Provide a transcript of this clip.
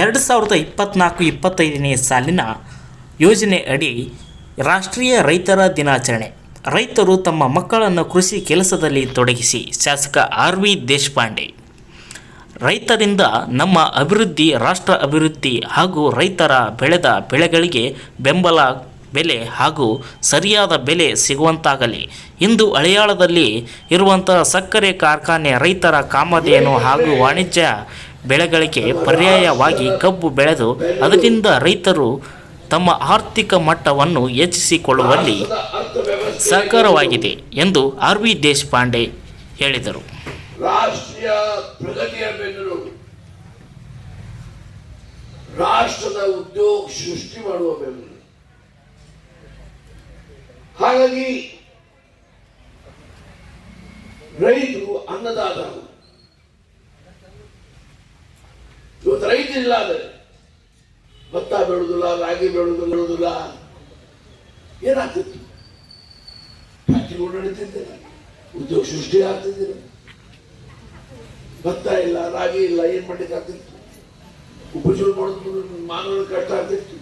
ಎರಡು ಸಾವಿರದ ಇಪ್ಪತ್ತ್ನಾಲ್ಕು ಇಪ್ಪತ್ತೈದನೇ ಸಾಲಿನ ಯೋಜನೆ ಅಡಿ ರಾಷ್ಟ್ರೀಯ ರೈತರ ದಿನಾಚರಣೆ. ರೈತರು ತಮ್ಮ ಮಕ್ಕಳನ್ನು ಕೃಷಿ ಕೆಲಸದಲ್ಲಿ ತೊಡಗಿಸಿ, ಶಾಸಕ ಆರ್ ವಿ ದೇಶಪಾಂಡೆ. ರೈತರಿಂದ ನಮ್ಮ ಅಭಿವೃದ್ಧಿ, ರಾಷ್ಟ್ರ ಅಭಿವೃದ್ಧಿ ಹಾಗೂ ರೈತರ ಬೆಳೆದ ಬೆಳೆಗಳಿಗೆ ಬೆಂಬಲ, ಬೆಲೆ ಹಾಗೂ ಸರಿಯಾದ ಬೆಲೆ ಸಿಗುವಂತಾಗಲಿ. ಇಂದು ಹಳೆಯಾಳದಲ್ಲಿ ಇರುವಂತಹ ಸಕ್ಕರೆ ಕಾರ್ಖಾನೆ ರೈತರ ಕಾಮಧೇನು ಹಾಗೂ ವಾಣಿಜ್ಯ ಬೆಳೆಗಳಿಗೆ ಪರ್ಯಾಯವಾಗಿ ಕಬ್ಬು ಬೆಳೆದು ಅದರಿಂದ ರೈತರು ತಮ್ಮ ಆರ್ಥಿಕ ಮಟ್ಟವನ್ನು ಹೆಚ್ಚಿಸಿಕೊಳ್ಳುವಲ್ಲಿ ಸಹಕಾರವಾಗಿದೆ ಎಂದು ಆರ್ ವಿ ದೇಶಪಾಂಡೆ ಹೇಳಿದರು. ರಾಷ್ಟ್ರೀಯ ಪ್ರಗತಿಯ ಬೆನ್ನು ರಾಷ್ಟ್ರದ ಉದ್ಯೋಗ ಸೃಷ್ಟಿ ಮಾಡುವ ಬೆನ್ನು ಹಾಗಾಗಿ ರೈತರು ಅನ್ನದಾತರು. ಇವತ್ತು ರೈತರಿಲ್ಲ ಆದರೆ ಭತ್ತ ಬೆಳೆದಿಲ್ಲ ರಾಗಿ ಬೆಳೆದು ಬೆಳೆದಿಲ್ಲ ಏನಾಗ್ತಿತ್ತು? ಫ್ಯಾಕ್ಟ್ರಿಗಳು ನಡೀತಿದ್ದಿಲ್ಲ. ಉದ್ಯೋಗ ಸೃಷ್ಟಿ ಆಗ್ತಿದ್ದಿಲ್ಲ. ಭತ್ತ ಇಲ್ಲ, ರಾಗಿ ಇಲ್ಲ, ಏನ್ ಮಾಡ್ಲಿಕ್ಕೆ ಆಗ್ತಿತ್ತು ಉಪಜೀವನ ಮಾಡೋದು ಮಾನವ ಕಷ್ಟ ಆಗ್ತಿತ್ತು.